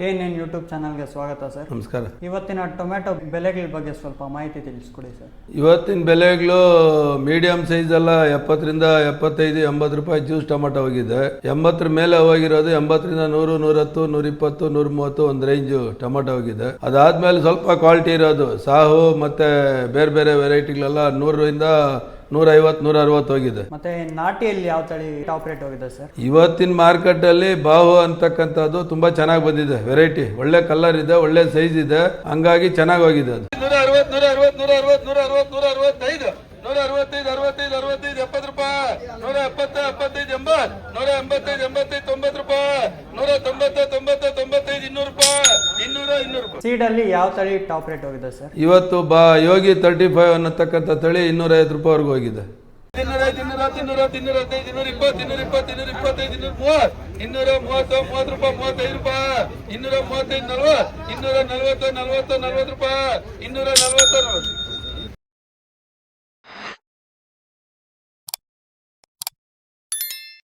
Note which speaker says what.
Speaker 1: K N N YouTube ಚಾನಲ್ಗೆ ಸ್ವಾಗತ sir.
Speaker 2: ನಮಸ್ಕಾರ.
Speaker 1: ಇವತ್ತಿನ ಟೊಮೆಟೊ ಬೆಲೆಗಳ ಬಗ್ಗೆ ಸ್ವಲ್ಪ ಮಾಹಿತಿ ತಿಳಿಸ್ಕೊಡಿ ಸರ್.
Speaker 2: ಇವತ್ತಿನ ಬೆಲೆಗಳು ಮೀಡಿಯಂ ಸೈಜ್ ಎಲ್ಲ ಎಪ್ಪತ್ತರಿಂದ ಎಪ್ಪತ್ತೈದು ಎಂಬತ್ತು ರೂಪಾಯಿ ಜ್ಯೂಸ್ ಟೊಮೆಟೊ ಹೋಗಿದೆ. ಎಂಬತ್ತರ ಮೇಲೆ ಹೋಗಿರೋದು ಎಂಬತ್ತರಿಂದ ನೂರು ನೂರತ್ತು ನೂರಿಪ್ಪತ್ತು ನೂರ ಮೂವತ್ತು ಒಂದು ರೇಂಜು ಟೊಮೆಟೊ ಹೋಗಿದೆ. ಅದಾದ್ಮೇಲೆ ಸ್ವಲ್ಪ ಕ್ವಾಲಿಟಿ ಇರೋದು. ಸಾಹು ಮತ್ತೆ ಬೇರೆ ಬೇರೆ ವೆರೈಟಿಗಳೆಲ್ಲ ನೂರರಿಂದ ನೂರ ಐವತ್ತು ನೂರ ಅರವತ್ತು ಹೋಗಿದೆ.
Speaker 1: ಮತ್ತೆ ನಾಟಿಯಲ್ಲಿ ಯಾವ ತಳಿ ಟಾಪ್ ರೇಟ್ ಹೋಗಿದೆ ಸರ್?
Speaker 2: ಇವತ್ತಿನ ಮಾರ್ಕೆಟಲ್ಲಿ ಬಾಹು ಅಂತಕ್ಕಂಥದ್ದು ತುಂಬಾ ಚೆನ್ನಾಗಿ ಬಂದಿದೆ ವೆರೈಟಿ ಒಳ್ಳೆ ಕಲರ್ ಇದೆ ಒಳ್ಳೆ ಸೈಜ್ ಇದೆ ಹಂಗಾಗಿ ಚೆನ್ನಾಗಿ ಹೋಗಿದೆ ಅದು.
Speaker 3: ನೂರ ಅರವತ್ ನೂರ ಅರವತ್ ನೂರ ಅರವತ್ತು ನೂರ ಅರವತ್ ನೂರ ಅರವತ್ತೈದು ನೂರ ಅರವತ್ತೈದು ಅರವತ್ತೈದು ಅರವತ್ತೈದು ಎಪ್ಪತ್ತು ರೂಪಾಯಿ. ನೂರ ಎಪ್ಪತ್ತ ಎಪ್ಪತ್ತೈದು ಎಂಬತ್ ನೂರ ಎಂಬತ್ತೈದು ಎಂಬತ್ತೈದು ತೊಂಬತ್ತು ರೂಪಾಯಿ. ನೂರ ತೊಂಬತ್ತ ತೊಂಬತ್ತ ತೊಂಬತ್ತೈದು ಇನ್ನೂರು ರೂಪಾಯಿ ಇನ್ನೂರ ಇನ್ನೂರು ರೂಪಾಯಿ
Speaker 1: ಸೀಡಲ್ಲಿ ಯಾವ ತಳಿ ಟಾಪ್ ರೇಟ್ ಹೋಗಿದೆ ಸರ್?
Speaker 2: ಇವತ್ತು ಬಾ ಯೋಗಿ ತರ್ಟಿ ಫೈವ್ ಅನ್ನತಕ್ಕಂಥ ತಳಿ ಇನ್ನೂರ ಐವತ್ತು ರೂಪಾಯಿವರೆಗೂ ಹೋಗಿದೆ.
Speaker 3: ಇನ್ನೂರ ಮೂವತ್ತು. ಇನ್ನೂರ ಮೂವತ್ತು ಮೂವತ್ತು ರೂಪಾಯಿ ಮೂವತ್ತೈದು ರೂಪಾಯಿ. ಇನ್ನೂರ ಮೂವತ್ತೈದು ನಲ್ವತ್ತು. ಇನ್ನೂರ ನಲ್ವತ್ತು ನಲ್ವತ್ತು ನಲ್ವತ್ತು ರೂಪಾಯಿ. ಇನ್ನೂರ ನಲ್ವತ್ತು.